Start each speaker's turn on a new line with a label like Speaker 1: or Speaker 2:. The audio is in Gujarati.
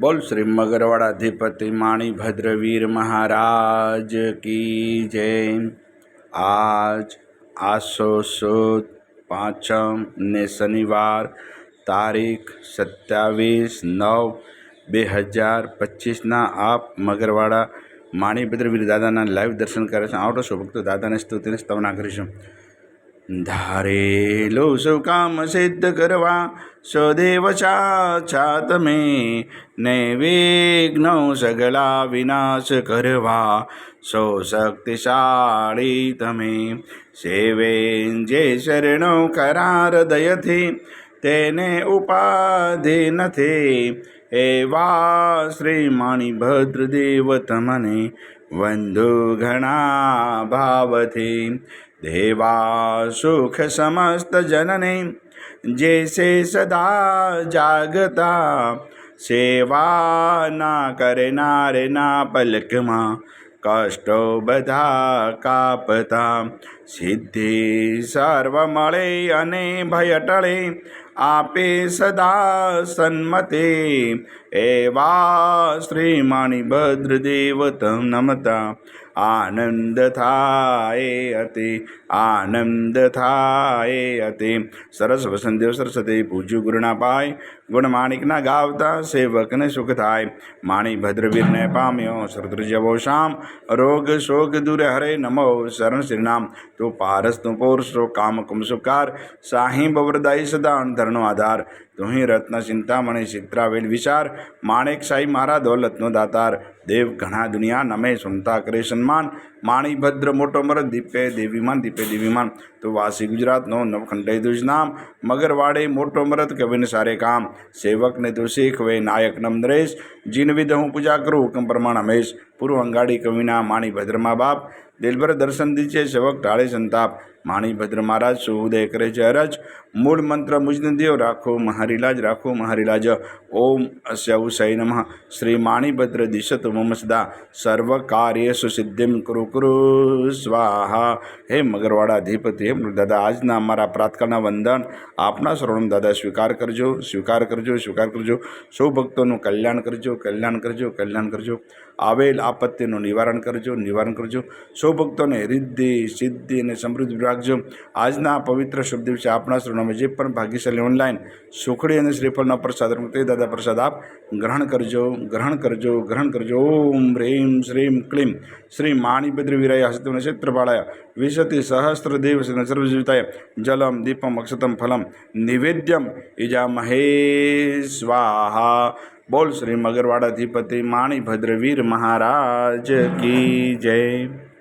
Speaker 1: બોલ શ્રી મગરવાડાધિપતિ અધિપતિ ભદ્રવીર મહારાજ કી જય. આજ આસો સુદ પાંચમ ને શનિવાર તારીખ સત્યાવીસ નવ બે હજાર પચીસના આપ મગરવાડા માણીભદ્રવીર દાદાના લાઈવ દર્શન કરે છે. આવડો છો ભક્તો, દાદાને સ્તુતિને સ્તવના કરીશું. ધારેલો સૌ કામ સિદ્ધ કરવા સદેવ છા તમે ને વિઘ્નો સગલા વિનાશ કરવા, સો શક્તિશાળી તમે. સેવે જે શરણો કરાર દયથી, તેને ઉપાધિ નથી. એવા શ્રી માણી ભદ્રદેવ તમને વંદુ ઘણા ભાવથી દેવા સુખ સમસ્ત જનને જે સે સદા જાગતા સેવા ના કરનાર ના પલકમાં કષ્ટો બધા કાપતા સિદ્ધિ સર્વ મળે અને ભય ટળે આપે સદા સન્મતે એવા શ્રી માણી ભદ્રદેવ તમ નમતા આનંદ થાય અતિ આનંદ થાય અતિ. સરસ વસંતદેવ સરસ્વતી, પૂજ્યું ગુરુના પાય, ગુણ માણિકના ગાવતા, સેવકને સુખ થાય. માણી ભદ્રવીરને પામ્યો શરદ્ર જવો શામ. રોગ શોક દૂર હરે નમો શરણ શ્રીનામ. તું પારસ, તું પોરસો કામ કુમસુકાર સાહી બવરદાયી સદા ધરણો આધાર. તુહી રત્ન ચિંતામણી ચિત્રાવેલ વિચાર માણેક સાઈ મારા દોલતનો દાતાર દેવ ઘણા દુનિયા નમે સુનતા કરે સન્માન માણી ભદ્ર મોટો મરદ દીપે દેવીમાન દીપે દેવીમાન તો વાસી ગુજરાતનો નવખંડય દુજ નામ મગરવાડે મોટો મરદ કવિને સારે કામ સેવકને તું શીખવે નાયક નમ નરેશ જીન વિધ હું પૂજા કરું હુકમ પ્રમાણ હમેશ પૂર્વ અંગાડી કવિના માણી ભદ્રમાં બાપ દિલભર દર્શન દીજે સેવક ટાળે સંતાપ માણી ભદ્ર મહારાજ સુઉદય કરે છે અરજ મૂળ મંત્ર મુજનદેવ રાખો મહારીલાજ રાખો મહારીલાજ. ઓમ અસ્ય સૈ નમઃ. શ્રી માણીભદ્ર દિશત મમ સદા. સર્વ કાર્યેષુ સિદ્ધિમ કુરુ કુરુ સ્વાહા. હે મગરવાડા અધિપતિ, હે દાદા આજના અમારા પ્રાતકાળના વંદન આપના શરણમ દાદા, સ્વીકાર કરજો સ્વીકાર કરજો સ્વીકાર કરજો. સૌ ભક્તોનું કલ્યાણ કરજો કલ્યાણ કરજો કલ્યાણ કરજો. આવેલ આપત્તિનું નિવારણ કરજો નિવારણ કરજો. સૌ ભક્તોને રિદ્ધિ, સિદ્ધિ અને સમૃદ્ધિ રાખજો આજના પવિત્ર શુભ દિવસે આપણા શરણોમાં જે પણ ભાગ્યશાળી ઓનલાઈન સુખડી અને શ્રીફળના પ્રસાદ તે દાદા પ્રસાદ આપ ગ્રહણ કરજો ગ્રહણ કરજો ગ્રહણ કરજો ઓમ હ્રીમ શ્રીમ ક્લીમ શ્રી માણીભદ્ર વિરાય હસ્ત નક્ષત્રપાળાય વિશતિ સહસ્ત્ર દેવ સર્વજીવિતાય જલમ દીપમ અક્ષતમ ફલમ નિવેદ્યમ ઇજા મહે સ્વાહા બોલ શ્રી મગરવાડાધિપતિ માણીભદ્ર વીર મહારાજ કી જય